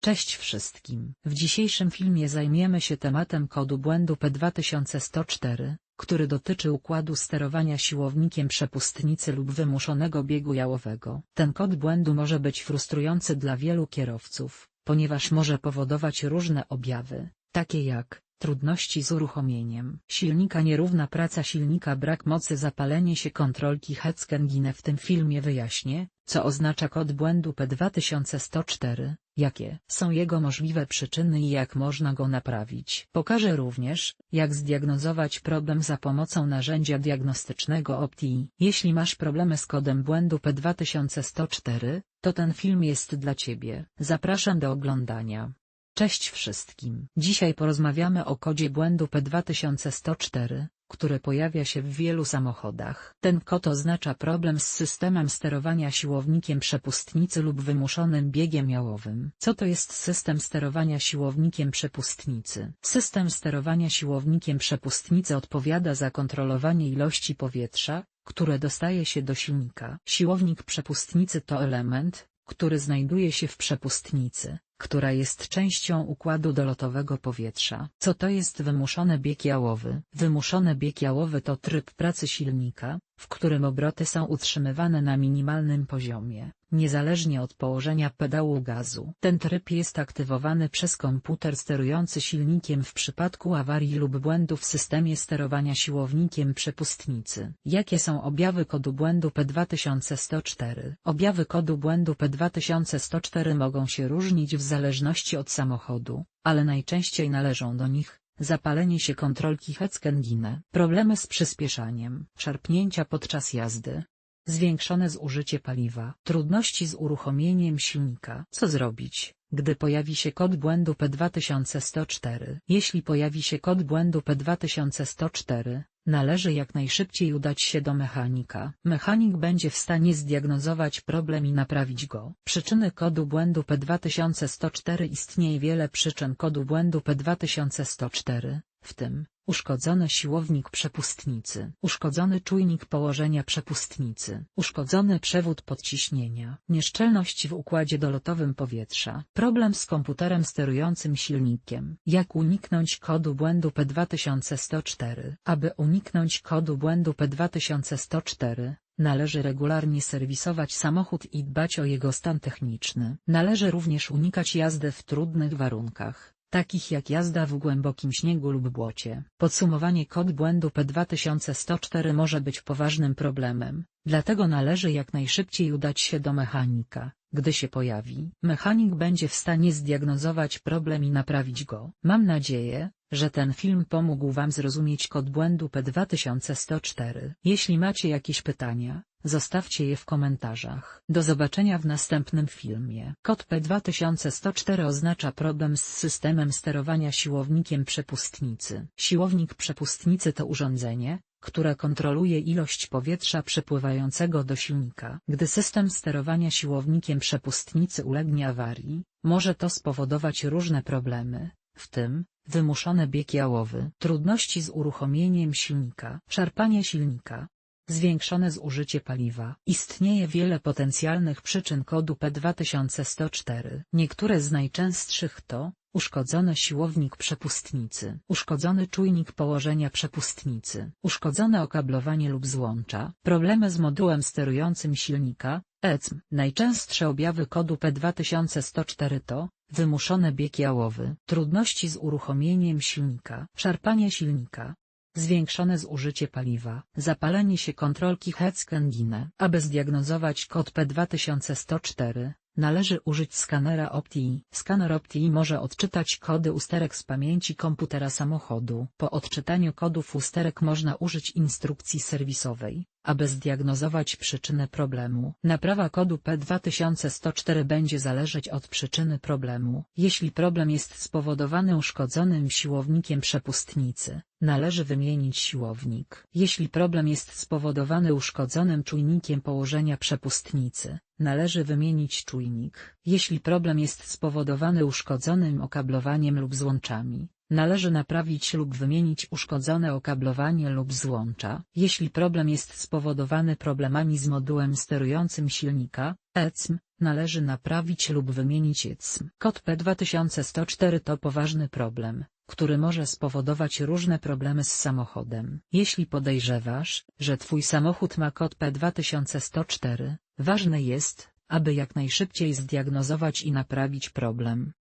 Cześć wszystkim. W dzisiejszym filmie zajmiemy się tematem kodu błędu P2104, który dotyczy układu sterowania siłownikiem przepustnicy lub wymuszonego biegu jałowego. Ten kod błędu może być frustrujący dla wielu kierowców, ponieważ może powodować różne objawy, takie jak Trudności z uruchomieniem silnika Nierówna praca silnika Brak mocy Zapalenie się kontrolki Hetzkengine W tym filmie wyjaśnię, co oznacza kod błędu P2104, jakie są jego możliwe przyczyny i jak można go naprawić. Pokażę również, jak zdiagnozować problem za pomocą narzędzia diagnostycznego Opti. Jeśli masz problemy z kodem błędu P2104, to ten film jest dla Ciebie. Zapraszam do oglądania. Cześć wszystkim. Dzisiaj porozmawiamy o kodzie błędu P2104, który pojawia się w wielu samochodach. Ten kod oznacza problem z systemem sterowania siłownikiem przepustnicy lub wymuszonym biegiem jałowym. Co to jest system sterowania siłownikiem przepustnicy? System sterowania siłownikiem przepustnicy odpowiada za kontrolowanie ilości powietrza, które dostaje się do silnika. Siłownik przepustnicy to element, który znajduje się w przepustnicy, która jest częścią układu dolotowego powietrza. Co to jest wymuszony bieg jałowy? Wymuszony bieg jałowy to tryb pracy silnika, w którym obroty są utrzymywane na minimalnym poziomie, niezależnie od położenia pedału gazu. Ten tryb jest aktywowany przez komputer sterujący silnikiem w przypadku awarii lub błędu w systemie sterowania siłownikiem przepustnicy. Jakie są objawy kodu błędu P2104? Objawy kodu błędu P2104 mogą się różnić w zależności od samochodu, ale najczęściej należą do nich Zapalenie się kontrolki Hetzkengine, problemy z przyspieszaniem, szarpnięcia podczas jazdy, zwiększone zużycie paliwa, trudności z uruchomieniem silnika. Co zrobić, gdy pojawi się kod błędu P2104? Jeśli pojawi się kod błędu P2104, Należy jak najszybciej udać się do mechanika. Mechanik będzie w stanie zdiagnozować problem i naprawić go. Przyczyny kodu błędu P2104 Istnieje wiele przyczyn kodu błędu P2104, w tym Uszkodzony siłownik przepustnicy. Uszkodzony czujnik położenia przepustnicy. Uszkodzony przewód podciśnienia. Nieszczelność w układzie dolotowym powietrza. Problem z komputerem sterującym silnikiem. Jak uniknąć kodu błędu P2104? Aby uniknąć kodu błędu P2104, Należy regularnie serwisować samochód i dbać o jego stan techniczny. Należy również unikać jazdy w trudnych warunkach takich jak jazda w głębokim śniegu lub błocie. Podsumowanie kod błędu P2104 może być poważnym problemem, dlatego należy jak najszybciej udać się do mechanika. Gdy się pojawi, mechanik będzie w stanie zdiagnozować problem i naprawić go. Mam nadzieję, że ten film pomógł Wam zrozumieć kod błędu P2104. Jeśli macie jakieś pytania, Zostawcie je w komentarzach. Do zobaczenia w następnym filmie. Kod P2104 oznacza problem z systemem sterowania siłownikiem przepustnicy. Siłownik przepustnicy to urządzenie, które kontroluje ilość powietrza przepływającego do silnika. Gdy system sterowania siłownikiem przepustnicy ulegnie awarii, może to spowodować różne problemy, w tym, wymuszony bieg jałowy, trudności z uruchomieniem silnika, szarpanie silnika, Zwiększone zużycie paliwa. Istnieje wiele potencjalnych przyczyn kodu P2104. Niektóre z najczęstszych to Uszkodzony siłownik przepustnicy, uszkodzony czujnik położenia przepustnicy, uszkodzone okablowanie lub złącza, problemy z modułem sterującym silnika, ECM. Najczęstsze objawy kodu P2104 to wymuszony bieg jałowy, trudności z uruchomieniem silnika, szarpanie silnika, zwiększone zużycie paliwa, zapalenie się kontrolki Hetzkengine. Aby zdiagnozować kod P2104, należy użyć skanera Opti. Skaner Opti może odczytać kody usterek z pamięci komputera samochodu. Po odczytaniu kodów usterek można użyć instrukcji serwisowej, aby zdiagnozować przyczynę problemu. Naprawa kodu P2104 będzie zależeć od przyczyny problemu. Jeśli problem jest spowodowany uszkodzonym siłownikiem przepustnicy, należy wymienić siłownik. Jeśli problem jest spowodowany uszkodzonym czujnikiem położenia przepustnicy, należy wymienić czujnik. Jeśli problem jest spowodowany uszkodzonym okablowaniem lub złączami, Należy naprawić lub wymienić uszkodzone okablowanie lub złącza. Jeśli problem jest spowodowany problemami z modułem sterującym silnika, ECM, należy naprawić lub wymienić ECM. Kod P2104 to poważny problem, który może spowodować różne problemy z samochodem. Jeśli podejrzewasz, że Twój samochód ma kod P2104, ważne jest, aby jak najszybciej zdiagnozować i naprawić problem.